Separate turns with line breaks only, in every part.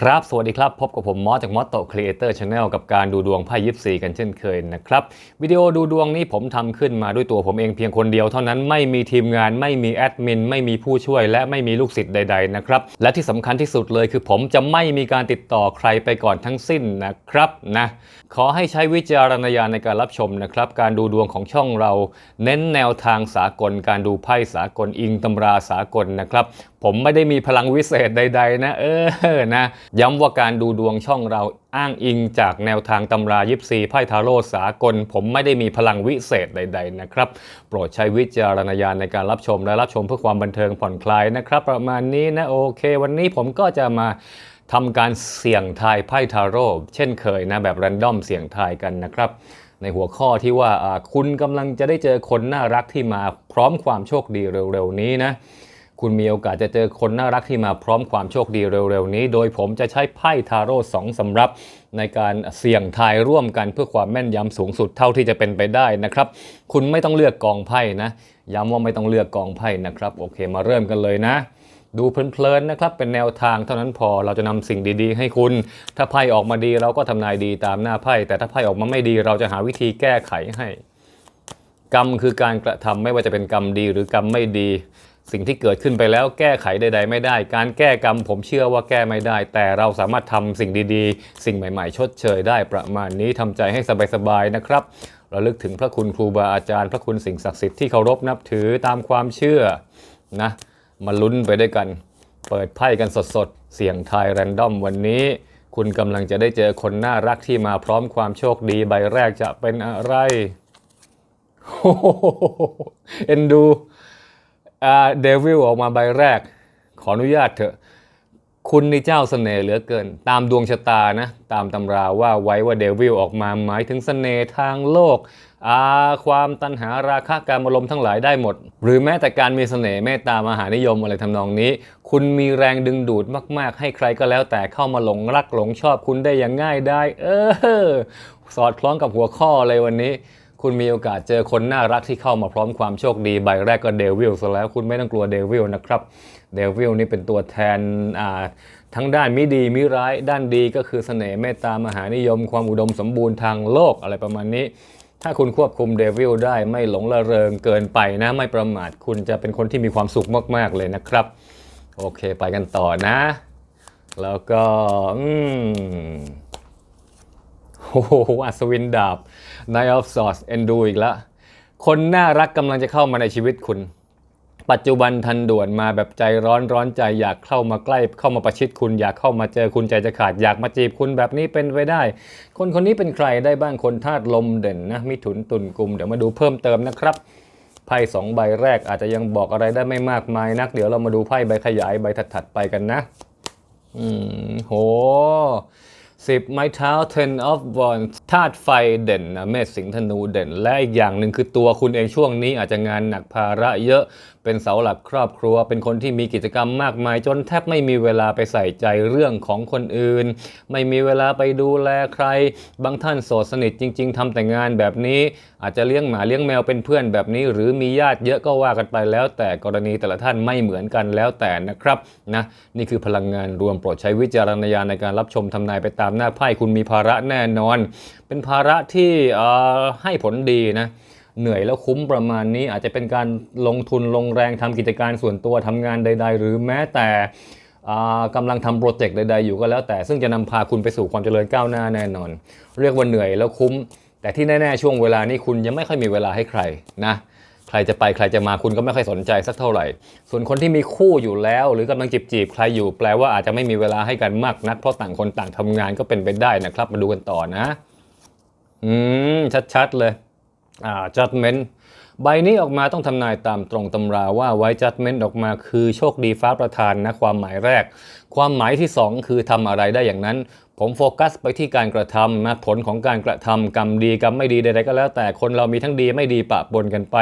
ครับ สวัสดีครับ พบกับผมมอสจากมอสโตครีเอเตอร์ชาแนลกับการดูดวงไพ่ยิปซีกันเช่นเคยนะครับ วิดีโอดูดวงนี้ผมทำขึ้นมาด้วยตัวผมเองเพียงคนเดียวเท่านั้นไม่มีทีมงานไม่มีแอดมินไม่มีผู้ช่วย และไม่มีลูกศิษย์ใด ๆ นะครับ และที่สำคัญที่สุดเลยคือผมจะไม่มีการติดต่อใครไปก่อนทั้งสิ้นนะครับนะขอให้ใช้วิจารณญาณในการรับชมนะครับการดูดวงของช่องเรา เน้นแนวทางสากล การดูไพ่สากลอิงตำราสากลนะครับ ผมไม่ได้มีพลังวิเศษใด ๆ นะ เออนะ ย้ำว่าการดูดวงช่องเราอ้างอิงจากแนวทางตำรายิปซีไพ่ทาโร่สากล ผมไม่ได้มีพลังวิเศษใด ๆ นะครับ โปรดใช้วิจารณญาณในการรับชมและรับชมเพื่อความบันเทิงผ่อนคลายนะครับ ประมาณนี้นะโอเค วันนี้ผมก็จะมาทำการเสี่ยงทายไพ่ทาโร่เช่นเคยนะแบบแรนดอมเสี่ยงทายกันนะครับในหัวข้อที่ว่าคุณกำลังจะได้เจอคนน่ารักที่มาพร้อมความโชคดีเร็วๆนี้นะ คุณมีโอกาสจะเจอคนน่ารักที่มาพร้อมความโชคดีเร็วๆนี้ โดยผมจะใช้ไพ่ทาโร่สองสำรับในการเสี่ยงทายร่วมกันเพื่อความแม่นยำสูงสุดเท่าที่จะเป็นไปได้นะครับ คุณไม่ต้องเลือกกองไพ่นะ ย้ำว่าไม่ต้องเลือกกองไพ่นะครับ โอเคมาเริ่มกันเลยนะดูเพลินๆนะครับ เป็นแนวทางเท่านั้นพอเราจะนำสิ่งดีๆ ให้คุณ ถ้าไพ่ออกมาดีเราก็ทำนายดีตามหน้าไพ่ แต่ถ้าไพ่ออกมาไม่ดีเราจะหาวิธีแก้ไขให้ กรรมคือการกระทำไม่ว่าจะเป็นกรรมดีหรือกรรมไม่ดี สิ่งที่เกิดขึ้นไปแล้วแก้ไขใด ๆ ไม่ได้ การแก้กรรมผมเชื่อว่าแก้ไม่ได้ แต่เราสามารถทำสิ่งดีๆ สิ่งใหม่ๆ ชดเชยได้ประมาณนี้ทำใจให้สบายๆนะครับระลึกถึงพระคุณครูบาอาจารย์ พระคุณสิ่งศักดิ์สิทธิ์ที่เคารพนับถือตามความเชื่อนะมาลุ้นไปด้วยกัน เปิดไพ่กันสดๆ เสี่ยงทายแรนดอมวันนี้ คุณกำลังจะได้เจอคนน่ารักที่มาพร้อมความโชคดีใบแรกจะเป็นอะไรโอ้โหเอ็นดู เดวิลออกมาใบแรก ขออนุญาตเถอะ คุณนี่เจ้าเสน่ห์เหลือเกิน ตามดวงชะตานะ ตามตำราว่าไว้ว่าเดวิลออกมาหมายถึงเสน่ห์ทางโลกอาความตัณหาราคะการอารมณ์ทั้งหลายได้หมด หรือแม้แต่การมีเสน่ห์เมตตามหานิยมอะไรทำนองนี้ คุณมีแรงดึงดูดมาก ๆ ให้ใครก็แล้วแต่เข้ามาหลงรักหลงชอบคุณได้อย่างง่ายได้ เออ สอดคล้องกับหัวข้อเลยวันนี้ คุณมีโอกาสเจอคนน่ารักที่เข้ามาพร้อมความโชคดี ใบแรกก็เดวิลซะแล้วคุณไม่ต้องกลัวเดวิลนะครับ เดวิลนี่เป็นตัวแทนอ่าทั้งด้านมิดีมิร้าย ด้านดีก็คือเสน่ห์เมตตามหานิยม ความอุดมสมบูรณ์ทางโลกอะไรประมาณนี้ ถ้าคุณควบคุมเดวิลได้ไม่หลงระเริงเกินไปนะไม่ประมาทคุณจะเป็นคนที่มีความสุขมากๆเลยนะครับ โอเคไปกันต่อนะ แล้วก็อืม โอ้โหอัศวินดาบ Knight of Swords เอนดูอีกแล้ว คนน่ารักกำลังจะเข้ามาในชีวิตคุณ ปัจจุบันทันด่วนมาแบบใจร้อนร้อนใจอยากเข้ามาใกล้เข้ามาประชิดคุณ อยากเข้ามาเจอคุณใจจะขาด อยากมาจีบคุณแบบนี้เป็นไปได้ คนคนนี้เป็นใครได้บ้างคนธาตุลมเด่นนะมิถุนตุลกุมเดี๋ยวมาดูเพิ่มเติมนะครับไพ่สองใบแรกอาจจะยังบอกอะไรได้ไม่มากมายนัก เดี๋ยวเรามาดูไพ่ใบขยายใบถัดๆไปกันนะ อืมโห สิบไม้เท้า ten of wands ธาตุไฟเด่นนะเมษสิงห์ธนูเด่น และอีกอย่างหนึ่งคือตัวคุณเองช่วงนี้อาจจะงานหนักภาระเยอะ เป็นเสาหลักครอบครัว เป็นคนที่มีกิจกรรมมากมาย จนแทบไม่มีเวลาไปใส่ใจเรื่องของคนอื่น ไม่มีเวลาไปดูแลใคร บางท่านโสดสนิทจริง ๆทำแต่งานแบบนี้ อาจจะเลี้ยงหมาเลี้ยงแมวเป็นเพื่อนแบบนี้ หรือมีญาติเยอะก็ว่ากันไปแล้ว แต่กรณีแต่ละท่านไม่เหมือนกันแล้วแต่นะครับนะนี่คือพลังงานรวมโปรดใช้วิจารณญาณในการรับชมทำนายไปตามหน้าไพ่คุณมีภาระแน่นอน เป็นภาระที่เอ่อให้ผลดีนะ เหนื่อยแล้วคุ้มประมาณนี้ อาจจะเป็นการลงทุนลงแรงทำกิจการส่วนตัวทำงานใด ๆ หรือแม้แต่อ่ากำลังทำโปรเจกต์ใด ๆ อยู่ก็แล้วแต่ซึ่งจะนำพาคุณไปสู่ความเจริญก้าวหน้าแน่นอน เรียกว่าเหนื่อยแล้วคุ้ม แต่ที่แน่ ๆ ช่วงเวลานี้คุณยังไม่ค่อยมีเวลาให้ใครนะใครจะไปใครจะมาคุณก็ไม่ค่อยสนใจสักเท่าไหร่ ส่วนคนที่มีคู่อยู่แล้ว หรือกำลังจีบจีบๆใครอยู่แปลว่าอาจจะไม่มีเวลาให้กันมากนักเพราะต่างคนต่างทำงานก็เป็นไปได้นะครับ มาดูกันต่อนะ อืมชัดๆเลย จัดเมนต์ใบนี้ออกมาต้องทำนายตามตรงตำราว่าไว้จัดเมนต์ออกมาคือโชคดีฟ้าประทานนะความหมายแรก ความหมายที่ 2 คือทำอะไรได้อย่างนั้น ผมโฟกัสไปที่การกระทำนะผลของการกระทำกรรมดีกรรมไม่ดีใดๆก็แล้ว แต่คนเรามีทั้งดีไม่ดีปะปนกันไป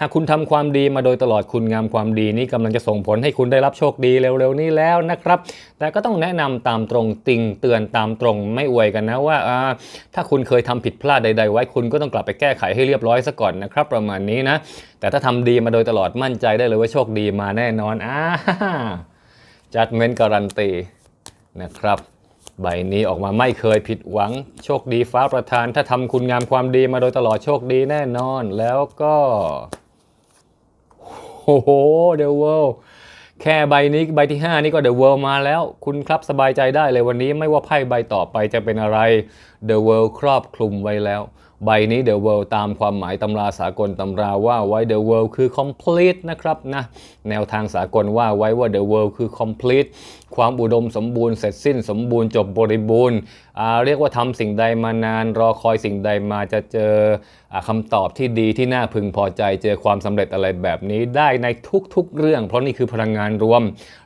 หากคุณทำความดีมาโดยตลอดคุณงามความดีนี้กำลังจะส่งผลให้คุณได้รับโชคดีเร็วๆนี้แล้วนะครับ แต่ก็ต้องแนะนำตามตรงติงเตือนตามตรงไม่อวยกันนะว่าถ้าคุณเคยทำผิดพลาดใด ๆ ไว้คุณก็ต้องกลับไปแก้ไขให้เรียบร้อยซะก่อนนะครับ ประมาณนี้นะ แต่ถ้าทำดีมาโดยตลอดมั่นใจได้เลยว่าโชคดีมาแน่นอนอ่าจัดเมนการันตีนะครับ ใบนี้ออกมาไม่เคยผิดหวัง โชคดีฟ้าประทาน ถ้าทำคุณงามความดีมาโดยตลอดโชคดีแน่นอน แล้วก็โอ้โหเดอะเวิลด์แค่ใบนี้ใบที่ 5 นี่ก็เดอะเวิลด์มาแล้ว คุณครับสบายใจได้เลยวันนี้ไม่ว่าไพ่ใบต่อไปจะเป็นอะไรเดอะเวิลด์ครอบคลุมไว้แล้ว ใบนี้ The World ตามความหมายตำราสากลตำราว่าไว้ The World คือ complete นะครับนะแนวทางสากลว่าไว้ว่า The World คือ complete ความอุดมสมบูรณ์เสร็จสิ้นสมบูรณ์จบบริบูรณ์เรียกว่าทำสิ่งใดมานาน รอคอยสิ่งใดมาจะเจออคำตอบที่ดีที่น่าพึงพอใจ เจอความสำเร็จอะไรแบบนี้ได้ในทุกๆเรื่อง เพราะนี่คือพลังงานรวม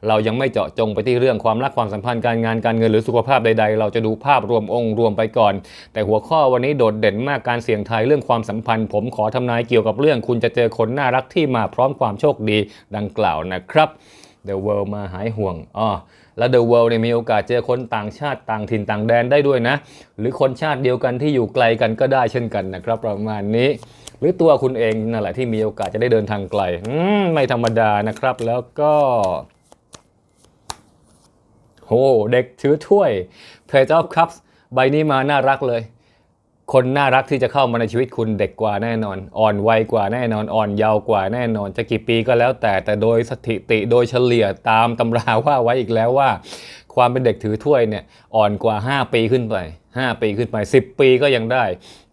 เรายังไม่เจาะจงไปที่เรื่องความรักความสัมพันธ์การงานการเงินหรือสุขภาพใด ๆ เราจะดูภาพรวมองค์รวมไปก่อน แต่หัวข้อวันนี้โดดเด่นมากการเสี่ยงทายเรื่องความสัมพันธ์ ผมขอทำนายเกี่ยวกับเรื่อง คุณจะเจอคนน่ารักที่มาพร้อมความโชคดีดังกล่าวนะครับ The World มาหายห่วงอ๋อ แล้ว The World เนี่ยมีโอกาสเจอคนต่างชาติต่างถิ่นต่างแดนได้ด้วยนะ หรือคนชาติเดียวกันที่อยู่ไกลกันก็ได้เช่นกันนะครับประมาณนี้ หรือตัวคุณเองนั่นแหละที่มีโอกาสจะได้เดินทางไกลมไม่ธรรมดานะครับแล้วก็โหเด็กถือถ้วย Page of Cups ใบนี้มาน่ารักเลย คนน่ารักที่จะเข้ามาในชีวิตคุณเด็กกว่าแน่นอน อ่อนวัยกว่าแน่นอน อ่อนเยาว์กว่าแน่นอน จะกี่ปีก็แล้วแต่แต่โดยสถิติโดยเฉลี่ยตามตำราว่าไว้อีกแล้วว่า ความเป็นเด็กถือถ้วยเนี่ยอ่อนกว่า 5 ปีขึ้นไป 5 ปีขึ้นไป 10 ปีก็ยังได้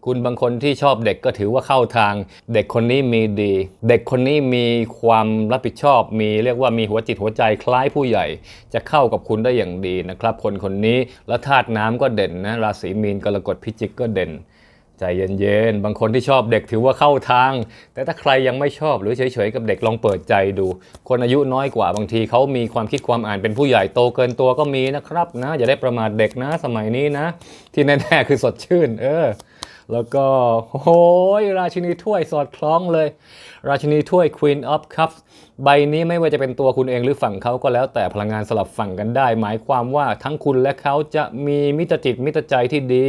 คุณบางคนที่ชอบเด็กก็ถือว่าเข้าทาง เด็กคนนี้มีดี เด็กคนนี้มีความรับผิดชอบ มีเรียกว่ามีหัวจิตหัวใจคล้ายผู้ใหญ่ จะเข้ากับคุณได้อย่างดีนะครับ คนคนนี้แล้วธาตุน้ำก็เด่นนะราศีมีนกรกฎพิจิกก็เด่นใจเย็นๆ บางคนที่ชอบเด็กถือว่าเข้าทาง แต่ถ้าใครยังไม่ชอบหรือเฉยๆ กับเด็กลองเปิดใจดู คนอายุน้อยกว่าบางทีเขามีความคิดความอ่านเป็นผู้ใหญ่โตเกินตัวก็มีนะครับนะอย่าได้ประมาทเด็กนะสมัยนี้นะ ที่แน่ๆคือสดชื่น เออ แล้วก็โอ้ยราชินีถ้วยสอดคล้องเลย ราชินีถ้วย Queen of Cups ใบนี้ไม่ว่าจะเป็นตัวคุณเองหรือฝั่งเขาก็แล้วแต่พลังงานสลับฝั่งกันได้ หมายความว่าทั้งคุณและเขาจะมีมิตรจิตมิตรใจที่ดี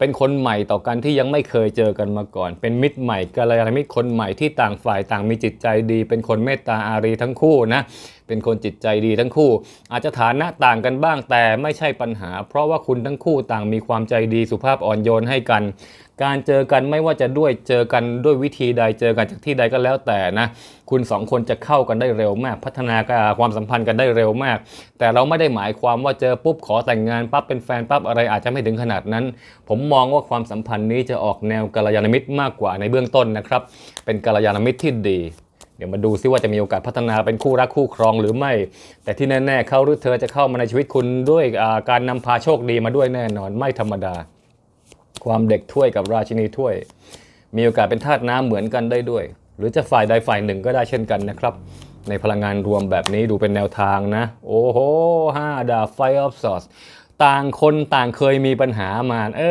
เป็นคนใหม่ต่อกันที่ยังไม่เคยเจอกันมาก่อน เป็นมิตรใหม่กัลยาณมิตรคนใหม่ที่ต่างฝ่ายต่างมีจิตใจดี เป็นคนเมตตาอารีทั้งคู่นะ เป็นคนจิตใจดีทั้งคู่ อาจจะฐานะต่างกันบ้างแต่ไม่ใช่ปัญหา เพราะว่าคุณทั้งคู่ต่างมีความใจดีสุภาพอ่อนโยนให้กัน การเจอกันไม่ว่าจะด้วยเจอกันด้วยวิธีใดเจอกันจากที่ใดก็แล้วแต่นะ คุณสองคนจะเข้ากันได้เร็วมาก พัฒนาความสัมพันธ์กันได้เร็วมาก แต่เราไม่ได้หมายความว่าเจอปุ๊บขอแต่งงานปั๊บเป็นแฟนปั๊บอะไรอาจจะไม่ถึงขนาดนั้น ผมมองว่าความสัมพันธ์นี้จะออกแนวกัลยาณมิตรมากกว่าในเบื้องต้นนะครับ เป็นกัลยาณมิตรที่ดีเดี๋ยวมาดูซิว่าจะมีโอกาสพัฒนาเป็นคู่รักคู่ครองหรือไม่ แต่ที่แน่ๆเขาหรือเธอจะเข้ามาในชีวิตคุณด้วยการนำพาโชคดีมาด้วยแน่นอนไม่ธรรมดา ความเด็กถ้วยกับราชินีถ้วย มีโอกาสเป็นธาตุน้ำเหมือนกันได้ด้วย หรือจะฝ่ายใดฝ่ายหนึ่งก็ได้เช่นกันนะครับ ในพลังงานรวมแบบนี้ดูเป็นแนวทางนะ โอ้โหห้าดาบไฟออฟซอสต่างคนต่างเคยมีปัญหามา เอ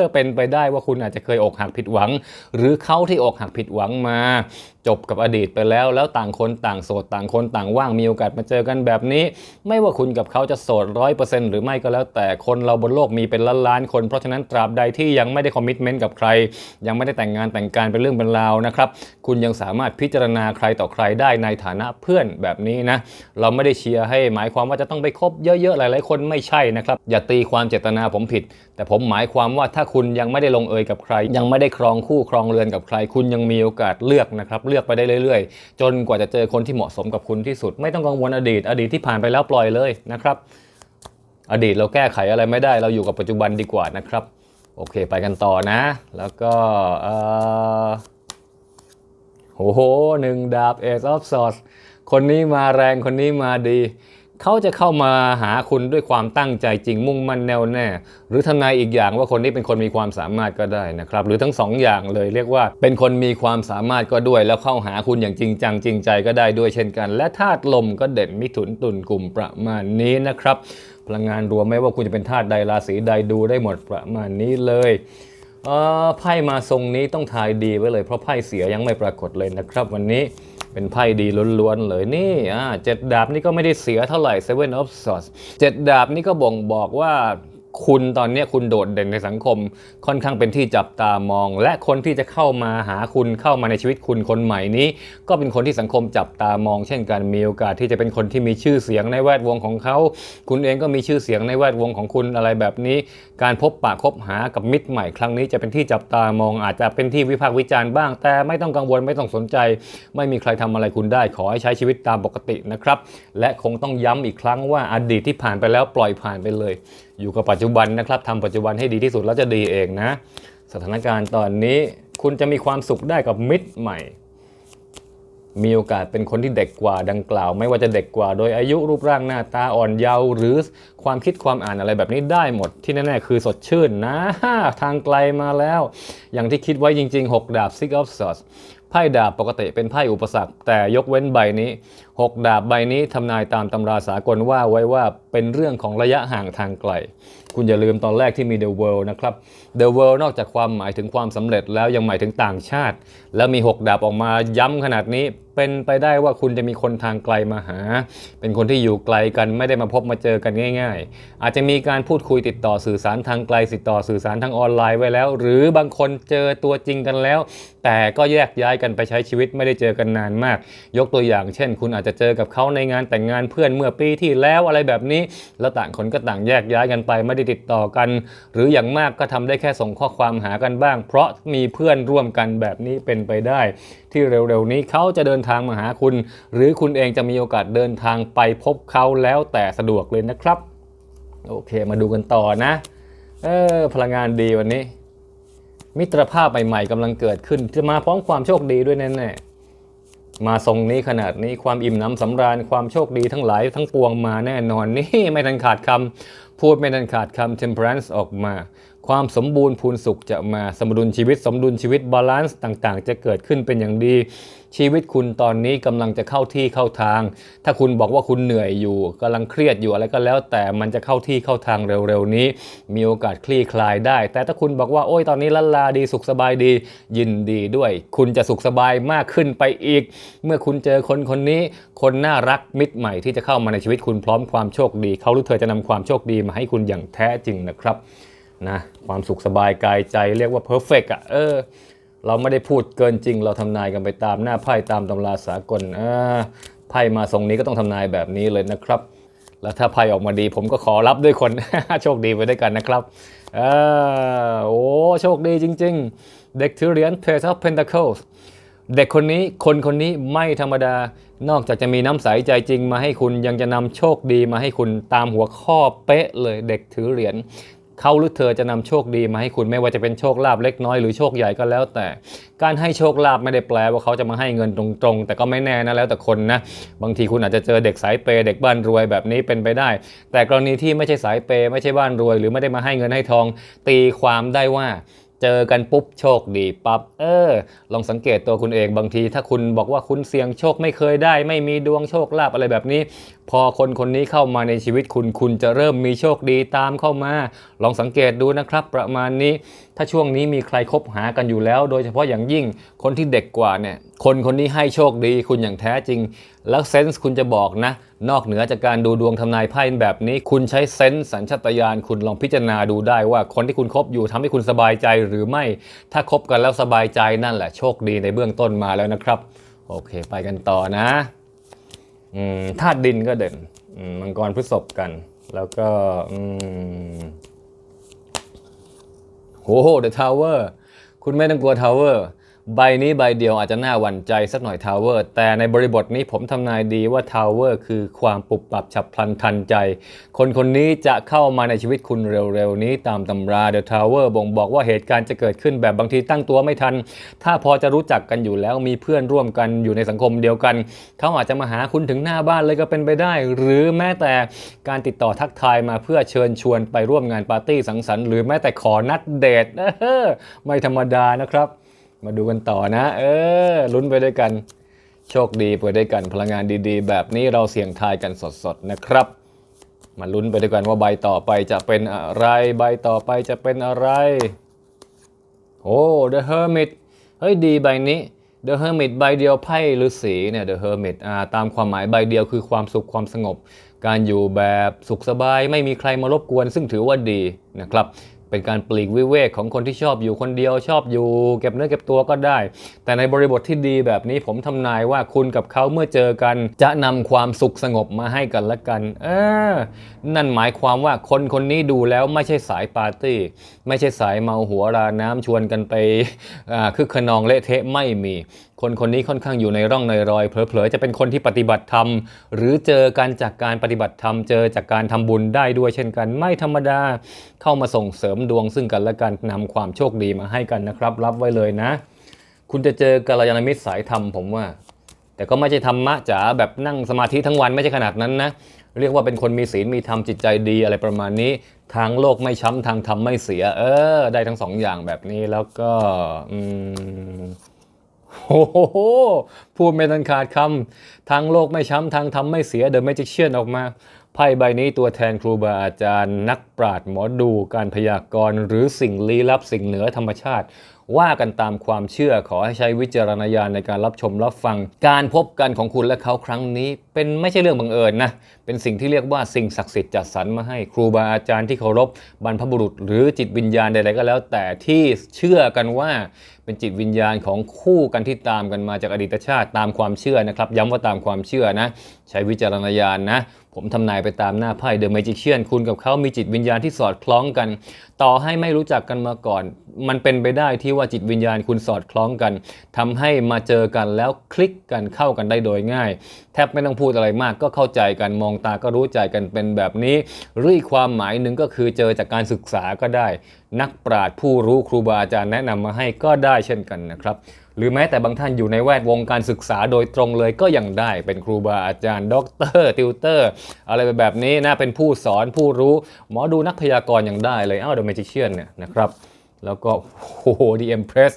อ เป็นไปได้ว่าคุณอาจจะเคยอกหักผิดหวัง หรือเขาที่อกหักผิดหวังมาจบกับอดีตไปแล้ว แล้วต่างคนต่างโสดต่างคนต่างว่างมีโอกาสมาเจอกันแบบนี้ ไม่ว่าคุณกับเขาจะโสดร้อยเปอร์เซ็นต์หรือไม่ก็แล้ว แต่คนเราบนโลกมีเป็นล้านล้านๆคน เพราะฉะนั้นตราบใดที่ยังไม่ได้คอมมิชเมนต์กับใคร ยังไม่ได้แต่งงานแต่งการเป็นเรื่องเป็นราวนะครับคุณยังสามารถพิจารณาใครต่อใครได้ในฐานะเพื่อนแบบนี้นะเราไม่ได้เชียร์ให้หมายความว่าจะต้องไปคบเยอะๆหลายๆ คนไม่ใช่นะครับอย่าตีความเจตนาผมผิด แต่ผมหมายความว่าถ้าคุณยังไม่ได้ลงเอยกับใคร ยังไม่ได้ครองคู่ครองเรือนกับใคร คุณยังมีโอกาสเลือกนะครับเลือกไปได้เรื่อยๆ จนกว่าจะเจอคนที่เหมาะสมกับคุณที่สุด ไม่ต้องกังวลอดีต อดีตที่ผ่านไปแล้วปล่อยเลยนะครับ อดีตเราแก้ไขอะไรไม่ได้ เราอยู่กับปัจจุบันดีกว่านะครับ โอเค ไปกันต่อนะ แล้วก็โอ้โหหนึ่งดาบเอซอฟซอสคนนี้มาแรงคนนี้มาดี เขาจะเข้ามาหาคุณด้วยความตั้งใจจริงมุ่งมั่นแน่วแน่ หรือทนายอีกอย่างว่าคนนี้เป็นคนมีความสามารถก็ได้นะครับ หรือทั้งสองอย่างเลยเรียกว่าเป็นคนมีความสามารถก็ด้วย แล้วเข้าหาคุณอย่างจริงจังจริงใจก็ได้ด้วยเช่นกัน และธาตุลมก็เด่นมิถุนตุลกลุ่มประมาณนี้นะครับ พลังงานรวมไม่ว่าคุณจะเป็นธาตุใดราศีใดดูได้หมดประมาณนี้เลย ออไพ่มาทรงนี้ต้องทายดีไว้เลยเพราะไพ่เสียยังไม่ปรากฏเลยนะครับ วันนี้เป็นไพ่ดีล้วนๆเลยนี่อ่าเจ็ดดาบนี่ก็ไม่ได้เสียเท่าไหร่ Seven of Swords เจ็ดดาบนี่ก็บ่งบอกว่าคุณตอนนี้คุณโดดเด่นในสังคม ค่อนข้างเป็นที่จับตามอง และคนที่จะเข้ามาหาคุณเข้ามาในชีวิตคุณคนใหม่นี้ ก็เป็นคนที่สังคมจับตามอง เช่นกันมีโอกาสที่จะเป็นคนที่มีชื่อเสียงในแวดวงของเขา คุณเองก็มีชื่อเสียงในแวดวงของคุณอะไรแบบนี้ การพบปะคบหากับมิตรใหม่ครั้งนี้จะเป็นที่จับตามองอาจจะเป็นที่วิพากษ์วิจารณ์บ้าง แต่ไม่ต้องกังวลไม่ต้องสนใจ ไม่มีใครทำอะไรคุณได้ ขอให้ใช้ชีวิตตามปกตินะครับ และคงต้องย้ำอีกครั้งว่าอดีตที่ผ่านไปแล้วปล่อยผ่านไปเลย อยู่กับปัจจุบันนะครับทำปัจจุบันให้ดีที่สุดแล้วจะดีเองนะ สถานการณ์ตอนนี้คุณจะมีความสุขได้กับมิตรใหม่ มีโอกาสเป็นคนที่เด็กกว่าดังกล่าว ไม่ว่าจะเด็กกว่า โดยอายุรูปร่างหน้าตาอ่อนเยาว์หรือความคิดความอ่านอะไรแบบนี้ได้หมดที่แน่ๆคือสดชื่นนะ ทางไกลมาแล้ว อย่างที่คิดไว้จริง ๆ 6 ดาบ Six of Swords ไพ่ดาบปกติเป็นไพ่อุปสรรค แต่ยกเว้นใบนี้ 6 ดาบใบนี้ทำนายตามตำราสากลว่าไว้ว่าเป็นเรื่องของระยะห่างทางไกล คุณอย่าลืมตอนแรกที่มี The World นะครับ The World นอกจากความหมายถึงความสำเร็จแล้วยังหมายถึงต่างชาติ แล้วมี 6 ดาบออกมาย้ำขนาดนี้ เป็นไปได้ว่าคุณจะมีคนทางไกลมาหา เป็นคนที่อยู่ไกลกันไม่ได้มาพบมาเจอกันง่าย ๆ อาจจะมีการพูดคุยติดต่อสื่อสารทางไกลติดต่อสื่อสารทางออนไลน์ไว้แล้ว หรือบางคนเจอตัวจริงกันแล้ว แต่ก็แยกย้ายกันไปใช้ชีวิตไม่ได้เจอกันนานมาก ยกตัวอย่าง เช่น คุณอาจจะเจอกับเขาในงานแต่งงานเพื่อนเมื่อปีที่แล้วอะไรแบบนี้ แล้วต่างคนก็ต่างแยกย้ายกันไปไม่ได้ติดต่อกัน หรืออย่างมากก็ทำได้แค่ส่งข้อความหากันบ้าง เพราะมีเพื่อนร่วมกันแบบนี้เป็นไปได้ ที่เร็วๆนี้เขาจะเดินทางมาหาคุณ หรือคุณเองจะมีโอกาสเดินทางไปพบเขาแล้วแต่สะดวกเลยนะครับ โอเคมาดูกันต่อนะเออพลังงานดีวันนี้ มิตรภาพใหม่ๆกำลังเกิดขึ้น จะมาพร้อมความโชคดีด้วยแน่ๆมาทรงนี้ขนาดนี้ความอิ่มหน้ำสำราญความโชคดีทั้งหลายทั้งปวงมาแน่นอนนี่ไม่ทันขาดคำ พูดไม่ทันขาดคำ temperance ออกมา ความสมบูรณ์พูนสุขจะมาสมดุลชีวิต สมดุลชีวิตบาลานซ์ต่างๆ จะเกิดขึ้นเป็นอย่างดี ชีวิตคุณตอนนี้กำลังจะเข้าที่เข้าทาง ถ้าคุณบอกว่าคุณเหนื่อยอยู่กำลังเครียดอยู่อะไรก็แล้ว แต่มันจะเข้าที่เข้าทางเร็วๆนี้ มีโอกาสคลี่คลายได้ แต่ถ้าคุณบอกว่าโอ้ยตอนนี้ละลาดีสุขสบายดี ยินดีด้วย คุณจะสุขสบายมากขึ้นไปอีก เมื่อคุณเจอคนคนนี้ คนน่ารักมิตรใหม่ที่จะเข้ามาในชีวิตคุณพร้อมความโชคดีเขาหรือเธอจะนำความโชคดีมาให้คุณอย่างแท้จริงนะครับ นะความสุขสบายกายใจเรียกว่าเพอร์เฟกอะเออ เราไม่ได้พูดเกินจริง เราทำนายกันไปตามหน้าไพ่ตามตำราสากลอ่าไพ่มาทรงนี้ก็ต้องทำนายแบบนี้เลยนะครับ แล้วถ้าไพ่ออกมาดี ผมก็ขอรับด้วยคน โชคดีไปด้วยกันนะครับอ่าโอ้โชคดีจริง ๆ เด็กถือเหรียญ Page of Pentacles เด็กคนนี้คนคนนี้ไม่ธรรมดา นอกจากจะมีน้ำใสใจจริงมาให้คุณยังจะนำโชคดีมาให้คุณตามหัวข้อเป๊ะเลยเด็กถือเหรียญ เขาหรือเธอจะนำโชคดีมาให้คุณไม่ว่าจะเป็นโชคลาภเล็กน้อยหรือโชคใหญ่ก็แล้ว แต่การให้โชคลาภไม่ได้แปลว่าเขาจะมาให้เงินตรงๆ แต่ก็ไม่แน่นะแล้วแต่คนนะบางทีคุณอาจจะเจอเด็กสายเปย์เด็กบ้านรวยแบบนี้เป็นไปได้ แต่กรณีที่ไม่ใช่สายเปย์ไม่ใช่บ้านรวย หรือไม่ได้มาให้เงินให้ทอง ตีความได้ว่าเจอกันปุ๊บโชคดีปั๊บเออ ลองสังเกตตัวคุณเองบางที ถ้าคุณบอกว่าคุณเสี่ยงโชคไม่เคยได้ ไม่มีดวงโชคลาภอะไรแบบนี้ พอคนคนนี้เข้ามาในชีวิตคุณคุณจะเริ่มมีโชคดีตามเข้ามา ลองสังเกตดูนะครับ ประมาณนี้ ถ้าช่วงนี้มีใครคบหากันอยู่แล้ว โดยเฉพาะอย่างยิ่งคนที่เด็กกว่าเนี่ยคนคนนี้ให้โชคดีคุณอย่างแท้จริง แล้วเซนส์คุณจะบอกนะ นอกเหนือจากการดูดวงทำนายไพ่แบบนี้ คุณใช้เซนส์สัญชาตญาณคุณลองพิจารณาดูได้ว่าคนที่คุณคบอยู่ทำให้คุณสบายใจหรือไม่ ถ้าคบกันแล้วสบายใจนั่นแหละโชคดีในเบื้องต้นมาแล้วนะครับ โอเค ไปกันต่อนะ ธาตุดินก็เด่นมังกรพฤษภกัน แล้วก็โอ้โห The Tower คุณไม่ต้องกลัวทาวเวอร์ ใบนี้ใบเดียวอาจจะน่าหวั่นใจสักหน่อย Tower แต่ในบริบทนี้ผมทำนายดีว่า Tower คือความปรับปรับฉับพลันทันใจ คนคนนี้จะเข้ามาในชีวิตคุณเร็วๆ นี้ตามตำรา The Tower บ่งบอกว่าเหตุการณ์จะเกิดขึ้นแบบบางทีตั้งตัวไม่ทัน ถ้าพอจะรู้จักกันอยู่แล้วมีเพื่อนร่วมกันอยู่ในสังคมเดียวกัน เขาอาจจะมาหาคุณถึงหน้าบ้านเลยก็เป็นไปได้ หรือแม้แต่การติดต่อทักทายมาเพื่อเชิญชวนไปร่วมงานปาร์ตี้สังสรรค์หรือแม้แต่ขอนัดเดทไม่ธรรมดานะครับ มาดูกันต่อนะ เออลุ้นไปด้วยกัน โชคดีไปด้วยกันพลังงานดีๆ แบบนี้เราเสี่ยงทายกันสดๆนะครับ มาลุ้นไปด้วยกันว่าใบต่อไปจะเป็นอะไรใบต่อไปจะเป็นอะไรโอ้ The Hermit เฮ้ยดีใบนี้ The Hermit ใบเดียวไพ่ฤาษีเนี่ย The Hermit อ่าตามความหมายใบเดียวคือความสุขความสงบ การอยู่แบบสุขสบายไม่มีใครมารบกวน ซึ่งถือว่าดีนะครับ เป็นการปลีกวิเวกของคนที่ชอบอยู่คนเดียวชอบอยู่ เก็บเนื้อเก็บตัวก็ได้ แต่ในบริบทที่ดีแบบนี้ผมทำนายว่าคุณกับเขาเมื่อเจอกัน จะนำความสุขสงบมาให้กันและกันเออนั่นหมายความว่าคนคนนี้ดูแล้วไม่ใช่สายปาร์ตี้ ไม่ใช่สายเมาหัวราน้ำชวนกันไปคึกขนองเละเทะไม่มี คนคนนี้ค่อนข้างอยู่ในร่องในรอย เผลอๆจะเป็นคนที่ปฏิบัติธรรม หรือเจอกันจากการปฏิบัติธรรม เจอจากการทำบุญได้ด้วยเช่นกัน ไม่ธรรมดาเข้ามาส่งเสริมดวงซึ่งกันและกันนำความโชคดีมาให้กันนะครับ รับไว้เลยนะ คุณจะเจอกัลยาณมิตรสายธรรมผมว่า แต่ก็ไม่ใช่ธรรมะจ๋าแบบนั่งสมาธิทั้งวันไม่ใช่ขนาดนั้นนะเรียกว่าเป็นคนมีศีลมีธรรมจิตใจดีอะไรประมาณนี้ ทางโลกไม่ช้ำทางธรรมไม่เสีย เออ ได้ทั้งสองอย่างแบบนี้แล้วก็อืม โอ้โหพูดไม่ทันขาดคำทางโลกไม่ช้ำทางธรรมไม่เสียเดอะแมจิเชียนออกมา ไพ่ใบนี้ตัวแทนครูบาอาจารย์ นักปราชญ์หมอดูการพยากรณ์หรือสิ่งลี้ลับสิ่งเหนือธรรมชาติ ว่ากันตามความเชื่อขอให้ใช้วิจารณญาณในการรับชมรับฟัง การพบกันของคุณและเขาครั้งนี้ เป็นไม่ใช่เรื่องบังเอิญนะ เป็นสิ่งที่เรียกว่าสิ่งศักดิ์สิทธิ์จัดสรรมาให้ครูบาอาจารย์ที่เคารพบรรพบุรุษ หรือจิตวิญญาณใดๆก็แล้ว แต่ที่เชื่อกันว่าเป็นจิตวิญญาณของคู่กันที่ตามกันมาจากอดีตชาติตามความเชื่อนะครับ ย้ำว่าตามความเชื่อนะ ใช้วิจารณญาณนะ ผมทำนายไปตามหน้าไพ่เดอะ a มจิเชียนคุณกับเขามีจิตวิญญาณที่สอดคล้องกัน ต่อให้ไม่รู้จักกันมาก่อน มันเป็นไปได้ที่ว่าจิตวิญญาณคุณสอดคล้องกันทำให้มาเจอกันแล้วคลิกกันเข้ากันได้โดยง่าย แทบไม่ต้องพูดอะไรมากก็เข้าใจกันมองตาก็รู้ใจกันเป็นแบบนี้ หรืออีกความหมายหนึ่งก็คือเจอจากการศึกษาก็ได้ นักปราชญ์ผู้รู้ครูบาอาจารย์แนะนำมาให้ก็ได้เช่นกันนะครับ หรือแม้แต่บางท่านอยู่ในแวดวงการศึกษาโดยตรงเลยก็ยังได้เป็นครูบาอาจารย์ด็อกเตอร์ติวเตอร์อะไรแบบนี้นะเป็นผู้สอนผู้รู้ หมอดูนักพยากรณ์ยังได้เลยเอ้าเดอะแมจิเชียนเนี่ยนะครับแล้วก็โอ้โหดีเอ็มเพรส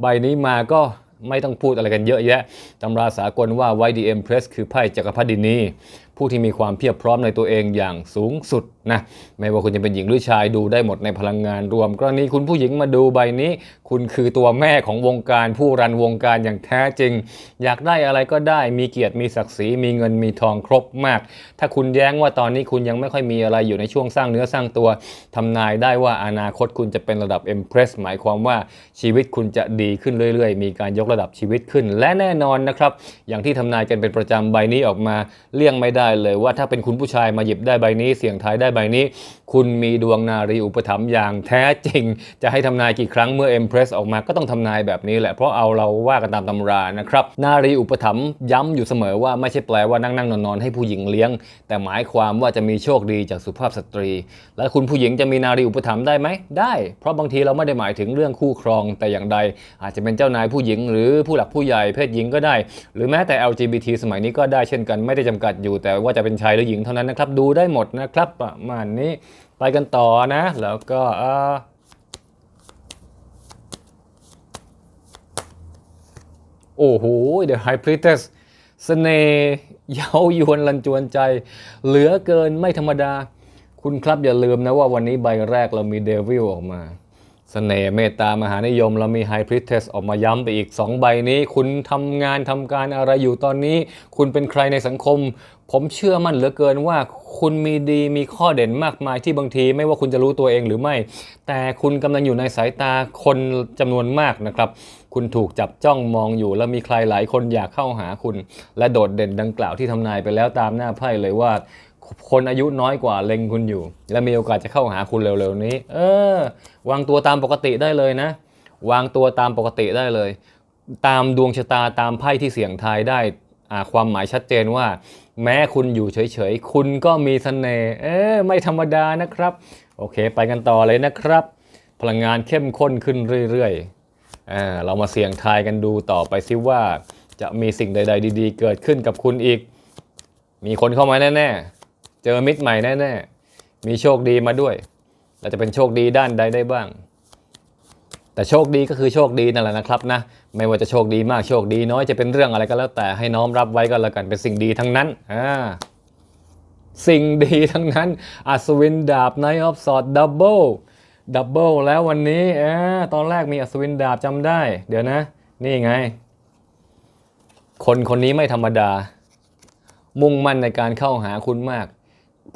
ใบนี้มาก็ไม่ต้องพูดอะไรกันเยอะแยะ ตำราสากลว่าไวดีเอ็มเพรสคือไพ่จักรพรรดินี ผู้ที่มีความเพียบพร้อมในตัวเองอย่างสูงสุด นะไม่ว่าคุณจะเป็นหญิงหรือชายดูได้หมดในพลังงานรวม กรณีคุณผู้หญิงมาดูใบนี้ คุณคือตัวแม่ของวงการผู้รันวงการอย่างแท้จริง อยากได้อะไรก็ได้มีเกียรติมีศักดิ์ศรีมีเงินมีทองครบมาก ถ้าคุณแย้งว่าตอนนี้คุณยังไม่ค่อยมีอะไรอยู่ในช่วงสร้างเนื้อสร้างตัวทำนายได้ว่าอนาคตคุณจะเป็นระดับ Empress หมายความว่าชีวิตคุณจะดีขึ้นเรื่อย ๆ มีการยกระดับชีวิตขึ้น และแน่นอนนะครับ อย่างที่ทำนายกันเป็นประจำใบนี้ออกมาเลี่ยงไม่ได้เลยว่าถ้าเป็นคุณผู้ชายมาหยิบได้ใบนี้เสี่ยงทายได้ใบนี้ คุณมีดวงนารีอุปถัมภ์อย่างแท้จริง จะให้ทำนายกี่ครั้งเมื่อ Empress ออกมาก็ต้องทำนายแบบนี้แหละ เพราะเอาเราว่ากันตามตำรานะครับ นารีอุปถัมภ์ย้ำอยู่เสมอว่าไม่ใช่แปลว่านั่งนั่งนอนนอนให้ผู้หญิงเลี้ยง แต่หมายความว่าจะมีโชคดีจากสุภาพสตรี และคุณผู้หญิงจะมีนารีอุปถัมภ์ได้ไหมได้ เพราะบางทีเราไม่ได้หมายถึงเรื่องคู่ครองแต่อย่างใด อาจจะเป็นเจ้านายผู้หญิง หรือผู้หลักผู้ใหญ่เพศหญิงก็ได้ หรือแม้แต่ LGBT สมัยนี้ก็ได้เช่นกันไม่ได้จำกัดอยู่ แต่ว่าจะเป็นชายหรือหญิงเท่านั้นนะครับดูได้หมดนะครับมาณนี้ ไปกันต่อนะ แล้วก็โอ้โห The High Priestess เสน่ห์เย้ายวนลันจวนใจ เหลือเกินไม่ธรรมดา คุณครับอย่าลืมนะว่าวันนี้ใบแรกเรามีเดวิลออกมาเสน่ห์เมตตามหานิยม เรามี High Priestess ออกมาย้ำไปอีก 2 ใบนี้ คุณทำงานทำการอะไรอยู่ตอนนี้ คุณเป็นใครในสังคม ผมเชื่อมั่นเหลือเกินว่าคุณมีดีมีข้อเด่นมากมายที่บางทีไม่ว่าคุณจะรู้ตัวเองหรือไม่ แต่คุณกำลังอยู่ในสายตาคนจำนวนมากนะครับ คุณถูกจับจ้องมองอยู่ แล้วมีใครหลายคนอยากเข้าหาคุณ และโดดเด่นดังกล่าวที่ทำนายไปแล้วตามหน้าไพ่เลยว่า คนอายุน้อยกว่าเล็งคุณอยู่ และมีโอกาสจะเข้าหาคุณเร็วๆนี้ เออ วางตัวตามปกติได้เลยนะ วางตัวตามปกติได้เลย ตามดวงชะตาตามไพ่ที่เสี่ยงทายได้อ่าความหมายชัดเจนว่า แม้คุณอยู่เฉยๆ คุณก็มีเสน่ห์เออไม่ธรรมดานะครับ โอเค ไปกันต่อเลยนะครับ พลังงานเข้มข้นขึ้นเรื่อยๆอ่าเรามาเสี่ยงทายกันดูต่อไปซิว่า จะมีสิ่งใด ๆ ดีๆ เกิดขึ้นกับคุณอีก มีคนเข้ามาแน่ๆ เจอมิตรใหม่แน่ๆ มีโชคดีมาด้วย เราจะเป็นโชคดีด้านใดได้บ้าง แต่โชคดีก็คือโชคดีนั่นแหละนะครับนะไม่ว่าจะโชคดีมากโชคดีน้อยจะเป็นเรื่องอะไรก็แล้วแต่ให้น้อมรับไว้ก็แล้วกันเป็นสิ่งดีทั้งนั้นอ่าสิ่งดีทั้งนั้น อัศวินดาบ Knight of Swords Double Double แล้ววันนี้อ่าตอนแรกมีอัศวินดาบจำได้ เดี๋ยวนะ นี่ไง คนคนนี้ไม่ธรรมดา มุ่งมั่นในการเข้าหาคุณมาก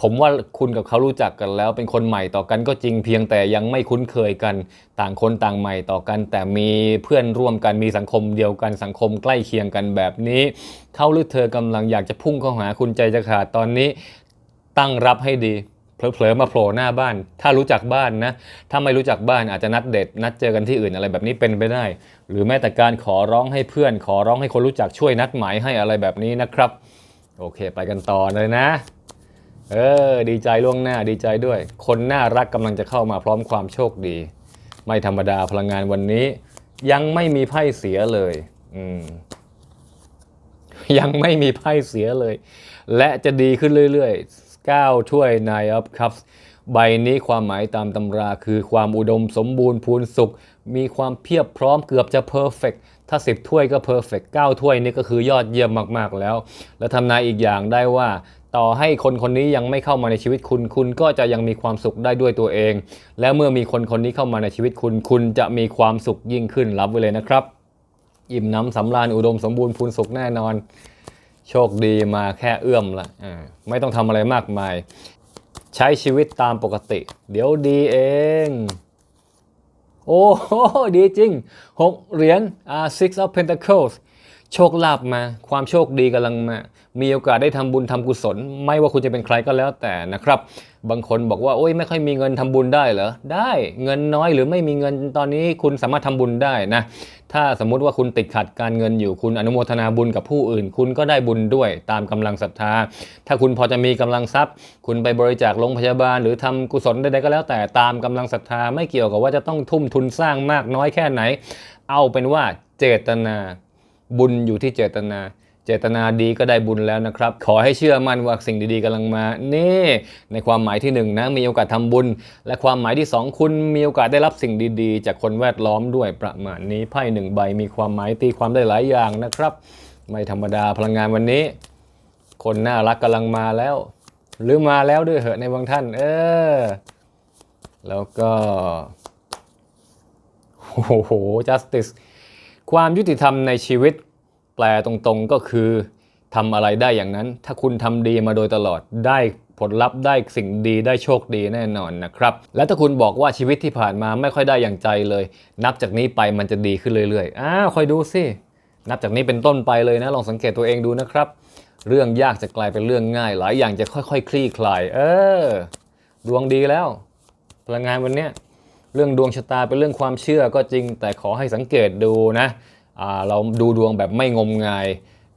ผมว่าคุณกับเขารู้จักกันแล้ว เป็นคนใหม่ต่อกันก็จริงเพียงแต่ยังไม่คุ้นเคยกัน ต่างคนต่างใหม่ต่อกัน แต่มีเพื่อนร่วมกันมีสังคมเดียวกันสังคมใกล้เคียงกันแบบนี้ เขาหรือเธอกำลังอยากจะพุ่งเข้าหาคุณใจจะขาดตอนนี้ ตั้งรับให้ดีเผลอๆมาโผล่หน้าบ้าน ถ้ารู้จักบ้านนะ ถ้าไม่รู้จักบ้านอาจจะนัดเดทนัดเจอกันที่อื่นอะไรแบบนี้เป็นไปได้ หรือแม้แต่การขอร้องให้เพื่อน ขอร้องให้คนรู้จักช่วยนัดหมายให้อะไรแบบนี้นะครับ โอเค ไปกันต่อเลยนะ เออ ดีใจล่วงหน้าดีใจด้วย คนน่ารักกำลังจะเข้ามาพร้อมความโชคดี ไม่ธรรมดาพลังงานวันนี้ ยังไม่มีไพ่เสียเลยอืมยังไม่มีไพ่เสียเลย และจะดีขึ้นเรื่อยๆ9ถ้วย Nine of Cups ใบนี้ความหมายตามตำราคือความอุดมสมบูรณ์พูนสุข มีความเพียบพร้อมเกือบจะ perfect ถ้า 10 ถ้วยก็ perfect 9ถ้วยนี่ก็คือยอดเยี่ยมมากๆแล้ว และทำนายอีกอย่างได้ว่า ต่อให้คนคนนี้ยังไม่เข้ามาในชีวิตคุณ คุณก็จะยังมีความสุขได้ด้วยตัวเอง และเมื่อมีคนคนนี้เข้ามาในชีวิตคุณ คุณจะมีความสุขยิ่งขึ้นรับไว้เลยนะครับ อิ่มน้ำสำราญอุดมสมบูรณ์พูนสุขแน่นอน โชคดีมาแค่เอื้อมละอ่าไม่ต้องทำอะไรมากมาย ใช้ชีวิตตามปกติ เดี๋ยวดีเอง โอ้โหดีจริงหกเหรียญอ่า six of pentacles โชคลาภมา ความโชคดีกำลังมา มีโอกาสได้ทำบุญทำกุศล ไม่ว่าคุณจะเป็นใครก็แล้วแต่นะครับ บางคนบอกว่าโอ้ยไม่ค่อยมีเงินทำบุญได้เหรอ ได้เงินน้อยหรือไม่มีเงินตอนนี้คุณสามารถทำบุญได้นะ ถ้าสมมุติว่าคุณติดขัดการเงินอยู่คุณอนุโมทนาบุญกับผู้อื่น คุณก็ได้บุญด้วยตามกำลังศรัทธา ถ้าคุณพอจะมีกำลังทรัพย์ คุณไปบริจาคโรงพยาบาล หรือทำกุศลใดๆก็แล้วแต่ตามกำลังศรัทธาไม่เกี่ยวกับว่าจะต้องทุ่มทุนสร้างมากน้อยแค่ไหน เอาเป็นว่าเจตนา บุญอยู่ที่เจตนา เจตนาดีก็ได้บุญแล้วนะครับ ขอให้เชื่อมั่นว่าสิ่งดีๆกำลังมา นี่ ในความหมายที่หนึ่งนะมีโอกาสทำบุญ และความหมายที่สองคุณมีโอกาสได้รับสิ่งดีๆ จากคนแวดล้อมด้วยประมาณนี้ไพ่หนึ่งใบมีความหมายตีความได้หลายอย่างนะครับ ไม่ธรรมดาพลังงานวันนี้ คนน่ารักกำลังมาแล้ว หรือมาแล้วด้วยเหอะในบางท่าน เออ แล้วก็โอ้โห justice ความยุติธรรมในชีวิต แปลตรงๆก็คือทำอะไรได้อย่างนั้น ถ้าคุณทำดีมาโดยตลอดได้ผลลัพธ์ได้สิ่งดีได้โชคดีแน่นอนนะครับ และถ้าคุณบอกว่าชีวิตที่ผ่านมาไม่ค่อยได้อย่างใจเลย นับจากนี้ไปมันจะดีขึ้นเรื่อยๆอ้าวคอยดูสินับจากนี้เป็นต้นไปเลยนะ ลองสังเกตตัวเองดูนะครับ เรื่องยากจะกลายเป็นเรื่องง่าย หลายอย่างจะค่อยๆคลี่คลาย เออ ดวงดีแล้ว พลังงานวันเนี้ย เรื่องดวงชะตาเป็นเรื่องความเชื่อก็จริง แต่ขอให้สังเกตดูนะเราดูดวงแบบไม่งมงาย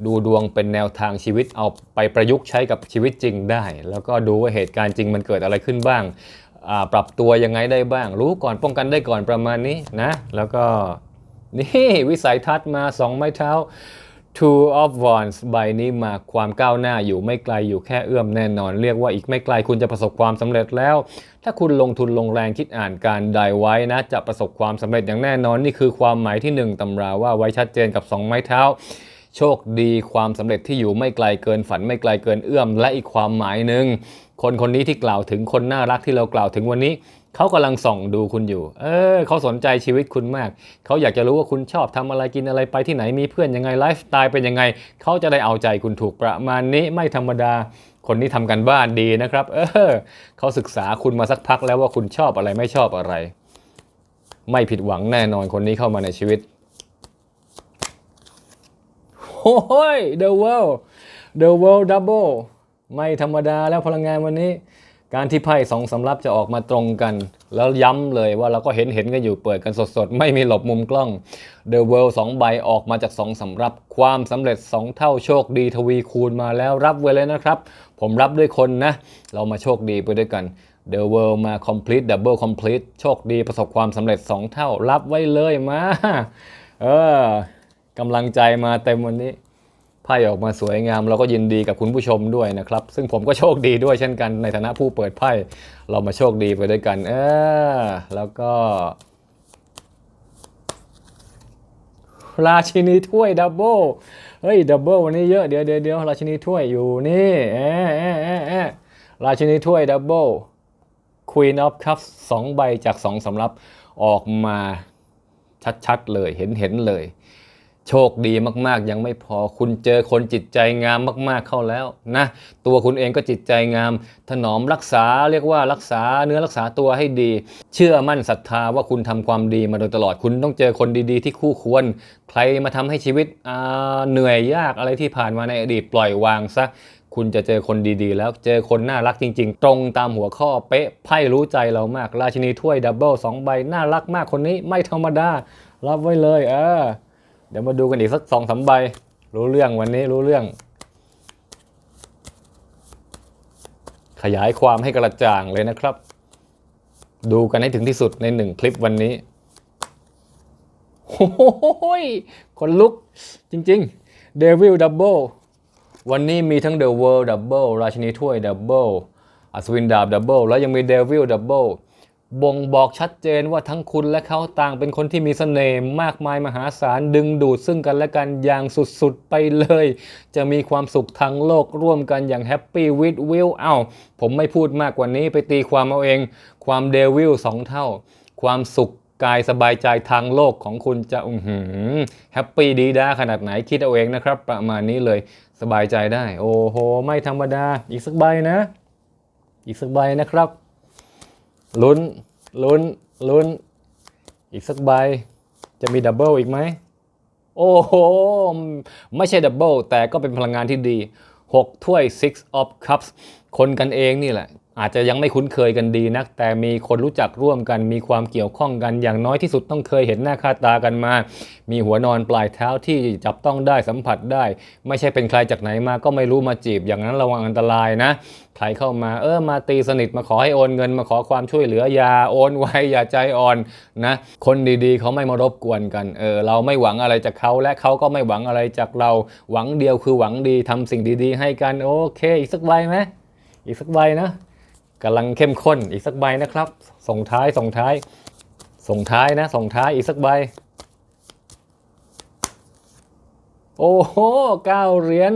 ดูดวงเป็นแนวทางชีวิตเอาไปประยุกต์ใช้กับชีวิตจริงได้ แล้วก็ดูว่าเหตุการณ์จริงมันเกิดอะไรขึ้นบ้าง ปรับตัวยังไงได้บ้าง รู้ก่อนป้องกันได้ก่อนประมาณนี้นะ แล้วก็นี่วิสัยทัศน์มาสองไม้เท้า Two of Wands ใบนี้มาความก้าวหน้าอยู่ไม่ไกลอยู่แค่เอื้อมแน่นอน เรียกว่าอีกไม่ไกลคุณจะประสบความสำเร็จแล้ว ถ้าคุณลงทุนลงแรงคิดอ่านการใดไว้นะ จะประสบความสำเร็จอย่างแน่นอน นี่คือความหมายที่หนึ่งตำราว่าไว้ชัดเจนกับสองไม้เท้า โชคดีความสำเร็จที่อยู่ไม่ไกลเกินฝันไม่ไกลเกินเอื้อม และอีกความหมายหนึ่งคนคนนี้ที่กล่าวถึงคนน่ารักที่เรากล่าวถึงวันนี้ เขากำลังส่องดูคุณอยู่ เออเขาสนใจชีวิตคุณมาก เขาอยากจะรู้ว่าคุณชอบทำอะไรกินอะไรไปที่ไหนมีเพื่อนยังไงไลฟ์สไตล์เป็นยังไง เขาจะได้เอาใจคุณถูกประมาณนี้ไม่ธรรมดา คนนี้ทำกันบ้านดีนะครับ เออเขาศึกษาคุณมาสักพักแล้วว่าคุณชอบอะไรไม่ชอบอะไร ไม่ผิดหวังแน่นอนคนนี้เข้ามาในชีวิตโอ้ย The World The World Double ไม่ธรรมดาแล้วพลังงานวันนี้ การที่ไพ่สองสำรับจะออกมาตรงกัน แล้วย้ำเลยว่าเราก็เห็นเห็นกันอยู่เปิดกันสดๆ ไม่มีหลบมุมกล้อง The World 2ใบออกมาจาก2สำรับ ความสำเร็จ 2 เท่าโชคดีทวีคูณมาแล้วรับไว้เลยนะครับ ผมรับด้วยคนนะ เรามาโชคดีไปด้วยกัน The World มา complete double complete โชคดีประสบความสำเร็จ 2 เท่ารับไว้เลยมา เออกำลังใจมาเต็มวันนี้ ไพ่ออกมาสวยงามเราก็ยินดีกับคุณผู้ชมด้วยนะครับ ซึ่งผมก็โชคดีด้วยเช่นกันในฐานะผู้เปิดไพ่เรามาโชคดีไปด้วยกัน เออแล้วก็ ราชินีถ้วยดับเบิลเฮ้ยดับเบิลวันนี้เยอะเดี๋ยวเดี๋ยวเดี๋ยวราชินีถ้วยอยู่นี่เอะเอะเอะเอะราชินีถ้วยดับเบิล Queen of Cups สองใบจากสองสำรับออกมาชัดๆเลยเห็นเห็นเลย โชคดีมากๆ ยังไม่พอคุณเจอคนจิตใจงามมากๆเข้าแล้วนะตัวคุณเองก็จิตใจงาม ถนอมรักษาเรียกว่ารักษาเนื้อรักษาตัวให้ดี เชื่อมั่นศรัทธาว่าคุณทำความดีมาโดยตลอดคุณต้องเจอคนดีๆ ที่คู่ควร ใครมาทำให้ชีวิตเหนื่อยยากอะไรที่ผ่านมาในอดีตปล่อยวางซะคุณจะเจอคนดีๆ แล้วเจอคนน่ารักจริง ๆ ตรงตามหัวข้อเป๊ะไพ่รู้ใจเรามาก ราชินีถ้วยดับเบิลสองใบน่ารักมากคนนี้ไม่ธรรมดา รับไว้เลยเออ เดี๋ยวมาดูกันอีกสักสองสามใบ รู้เรื่องวันนี้รู้เรื่อง ขยายความให้กระจ่างเลยนะครับ ดูกันให้ถึงที่สุดในหนึ่งคลิปวันนี้โอ้ยคนลุกจริงๆ Devil Double วันนี้มีทั้ง The World Double ราชินีถ้วย Double อัศวินดาบ Double แล้วยังมี Devil Double บ่งบอกชัดเจนว่าทั้งคุณและเขาต่างเป็นคนที่มีเสน่ห์มากมายมหาศาลดึงดูดซึ่งกันและกันอย่างสุดๆไปเลย จะมีความสุขทางโลกร่วมกันอย่างแฮปปี้วิดวิลเอ้าผมไม่พูดมากกว่านี้ไปตีความเอาเอง ความเดวิลสองเท่า ความสุขกายสบายใจทางโลกของคุณจะอือหือแฮปปี้ดีด้าขนาดไหนคิดเอาเองนะครับ ประมาณนี้เลยสบายใจได้ โอ้โห ไม่ธรรมดา อีกสักใบนะ อีกสักใบนะครับ ลุ้นลุ้นลุ้น อีกสักใบ จะมีดับเบิลอีกไหม โอ้โห ไม่ใช่ดับเบิลแต่ก็เป็นพลังงานที่ดี 6 ถ้วย Six of Cups คนกันเองนี่แหละ อาจจะยังไม่คุ้นเคยกันดีนัก แต่มีคนรู้จักร่วมกัน มีความเกี่ยวข้องกันอย่างน้อยที่สุดต้องเคยเห็นหน้าค่าตากันมา มีหัวนอนปลายเท้าที่จับต้องได้สัมผัสได้ ไม่ใช่เป็นใครจากไหนมาก็ไม่รู้มาจีบ อย่างนั้นระวังอันตรายนะ ใครเข้ามาเออมาตีสนิทมาขอให้โอนเงิน มาขอความช่วยเหลืออย่าโอนไวอย่าใจอ่อนนะคนดีๆ เขาไม่มารบกวนกันเออเราไม่หวังอะไรจากเขาและเขาก็ไม่หวังอะไรจากเรา หวังเดียวคือหวังดีทำสิ่งดีๆ ให้กันโอเค อีกสักใบไหมอีกสักใบนะ กำลังเข้มข้นอีกสักใบนะครับ ส่งท้ายส่งท้าย ส่งท้ายนะส่งท้ายอีกสักใบ โอ้โหเก้าเหรียญ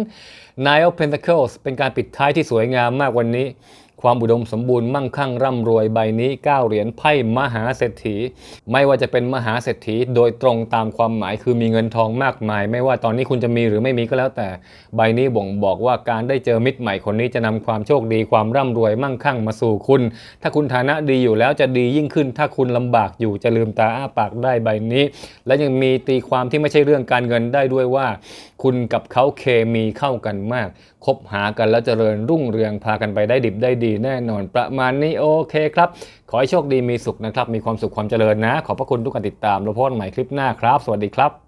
Nine of Pentacles เป็นการปิดท้ายที่สวยงามมากวันนี้ ความอุดมสมบูรณ์มั่งคั่งร่ำรวยใบนี้ 9 เหรียญไพ่มหาเศรษฐี ไม่ว่าจะเป็นมหาเศรษฐี โดยตรงตามความหมายคือมีเงินทองมากมาย ไม่ว่าตอนนี้คุณจะมีหรือไม่มีก็แล้วแต่ ใบนี้บ่งบอกว่าการได้เจอมิตรใหม่คนนี้จะนำความโชคดีความร่ำรวยมั่งคั่งมาสู่คุณ ถ้าคุณฐานะดีอยู่แล้วจะดียิ่งขึ้น ถ้าคุณลำบากอยู่จะลืมตาอ้าปากได้ใบนี้ และยังมีตีความที่ไม่ใช่เรื่องการเงินได้ด้วยว่า คุณกับเขาเคมีเข้ากันมาก คบหากันแล้วเจริญรุ่งเรืองพากันไปได้ดิบได้ดีแน่นอน ประมาณนี้โอเคครับ ขอให้โชคดีมีสุขนะครับ มีความสุขความเจริญนะ ขอบพระคุณทุกการติดตามแล้วพบกันใหม่คลิปหน้าครับ สวัสดีครับ